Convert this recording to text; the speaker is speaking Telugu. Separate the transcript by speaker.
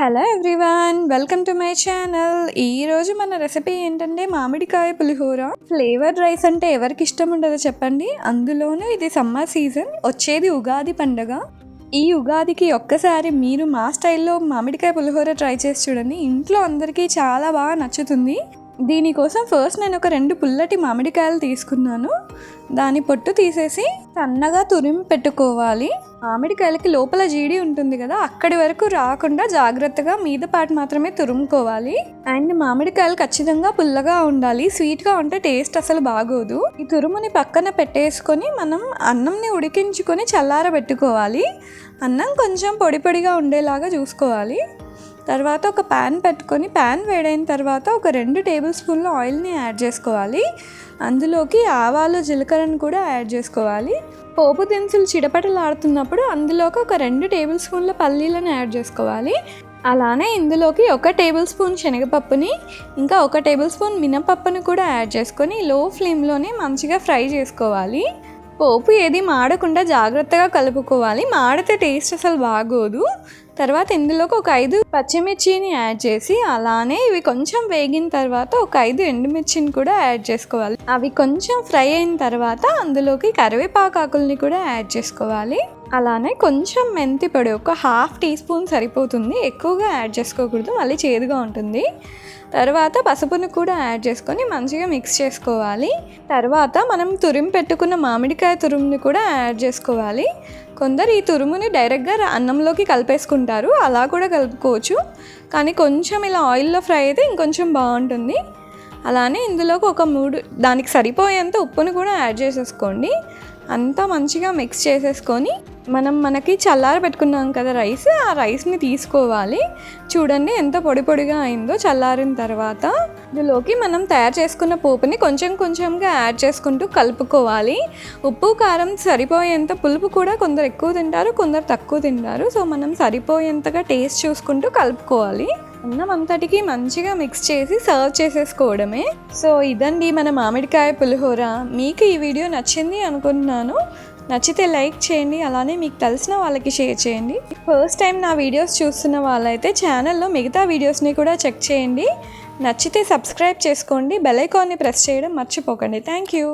Speaker 1: Hello everyone welcome to my channel ఈరోజు మన రెసిపీ ఏంటంటే మామిడికాయ పులిహోర. ఫ్లేవర్డ్ రైస్ అంటే ఎవరికి ఇష్టం ఉండదో చెప్పండి. అందులోనూ ఇది సమ్మర్ సీజన్ వచ్చేది ఉగాది పండగ. ఈ ఉగాదికి ఒక్కసారి మీరు మా స్టైల్లో మామిడికాయ పులిహోర ట్రై చేసి చూడండి. ఇంట్లో అందరికీ చాలా బాగా నచ్చుతుంది. దీనికోసం ఫస్ట్ నేను ఒక రెండు పుల్లటి మామిడికాయలు తీసుకున్నాను. దాని పొట్టు తీసేసి సన్నగా తురిమి పెట్టుకోవాలి. మామిడికాయలకి లోపల జీడి ఉంటుంది కదా అక్కడి వరకు రాకుండా జాగ్రత్తగా మీద పాటు మాత్రమే తురుముకోవాలి. అండ్ మామిడికాయలు ఖచ్చితంగా పుల్లగా ఉండాలి స్వీట్గా ఉంటే టేస్ట్ అసలు బాగోదు. ఈ తురుముని పక్కన పెట్టేసుకొని మనం అన్నంని ఉడికించుకొని చల్లారబెట్టుకోవాలి. అన్నం కొంచెం పొడి పొడిగా ఉండేలాగా చూసుకోవాలి. తర్వాత ఒక ప్యాన్ పెట్టుకొని ప్యాన్ వేడైన తర్వాత ఒక రెండు టేబుల్ స్పూన్ల ఆయిల్ని యాడ్ చేసుకోవాలి. అందులోకి ఆవాలు జీలకర్రను కూడా యాడ్ చేసుకోవాలి. పోపు దినుసులు చిడపటలాడుతున్నప్పుడు అందులోకి ఒక రెండు టేబుల్ స్పూన్ల పల్లీలను యాడ్ చేసుకోవాలి. అలానే ఇందులోకి ఒక టేబుల్ స్పూన్ శనగపప్పుని ఇంకా ఒక టేబుల్ స్పూన్ మినపప్పుని కూడా యాడ్ చేసుకొని లో ఫ్లేమ్లోనే మంచిగా ఫ్రై చేసుకోవాలి. పోపు ఏది మాడకుండా జాగ్రత్తగా కలుపుకోవాలి. మాడితే టేస్ట్ అసలు బాగోదు. తర్వాత ఇందులోకి ఒక ఐదు పచ్చిమిర్చిని యాడ్ చేసి అలానే ఇవి కొంచెం వేగిన తర్వాత ఒక ఐదు ఎండుమిర్చిని కూడా యాడ్ చేసుకోవాలి. అవి కొంచెం ఫ్రై అయిన తర్వాత అందులోకి కరివేపాకాకుల్ని కూడా యాడ్ చేసుకోవాలి. అలానే కొంచెం మెంతి పొడి ఒక హాఫ్ టీ స్పూన్ సరిపోతుంది. ఎక్కువగా యాడ్ చేసుకోకూడదు మళ్ళీ చేదుగా ఉంటుంది. తర్వాత పసుపును కూడా యాడ్ చేసుకొని మంచిగా మిక్స్ చేసుకోవాలి. తర్వాత మనం తురిమి పెట్టుకున్న మామిడికాయ తురుముని కూడా యాడ్ చేసుకోవాలి. కొందరు ఈ తురుముని డైరెక్ట్గా అన్నంలోకి కలిపేసుకుంటారు. అలా కూడా కలుపుకోవచ్చు. కానీ కొంచెం ఇలా ఆయిల్లో ఫ్రై అయితే ఇంకొంచెం బాగుంటుంది. అలానే ఇందులోకి ఒక మూడు దానికి సరిపోయేంత ఉప్పును కూడా యాడ్ చేసేసుకోండి. అంతా మంచిగా మిక్స్ చేసేసుకొని మనం మనకి చల్లార పెట్టుకున్నాం కదా రైస్ ఆ రైస్ని తీసుకోవాలి. చూడండి ఎంత పొడి పొడిగా అయిందో చల్లారిన తర్వాత ఇందులోకి మనం తయారు చేసుకున్న పోపుని కొంచెం కొంచెంగా యాడ్ చేసుకుంటూ కలుపుకోవాలి. ఉప్పు కారం సరిపోయేంత పులుపు కూడా కొందరు ఎక్కువ తింటారు కొందరు తక్కువ తింటారు. సో మనం సరిపోయేంతగా టేస్ట్ చూసుకుంటూ కలుపుకోవాలి. అన్నం అంతటికి మంచిగా మిక్స్ చేసి సర్వ్ చేసేసుకోవడమే. సో ఇదండి మన మామిడికాయ పులిహోర. మీకు ఈ వీడియో నచ్చింది అనుకుంటున్నాను. నచ్చితే లైక్ చేయండి అలానే మీకు తెలిసిన వాళ్ళకి షేర్ చేయండి. ఫస్ట్ టైం నా వీడియోస్ చూస్తున్న వాళ్ళైతే ఛానల్లో మిగతా వీడియోస్ని కూడా చెక్ చేయండి. నచ్చితే సబ్స్క్రైబ్ చేసుకోండి. బెల్ ఐకాన్ని ప్రెస్ చేయడం మర్చిపోకండి. Thank you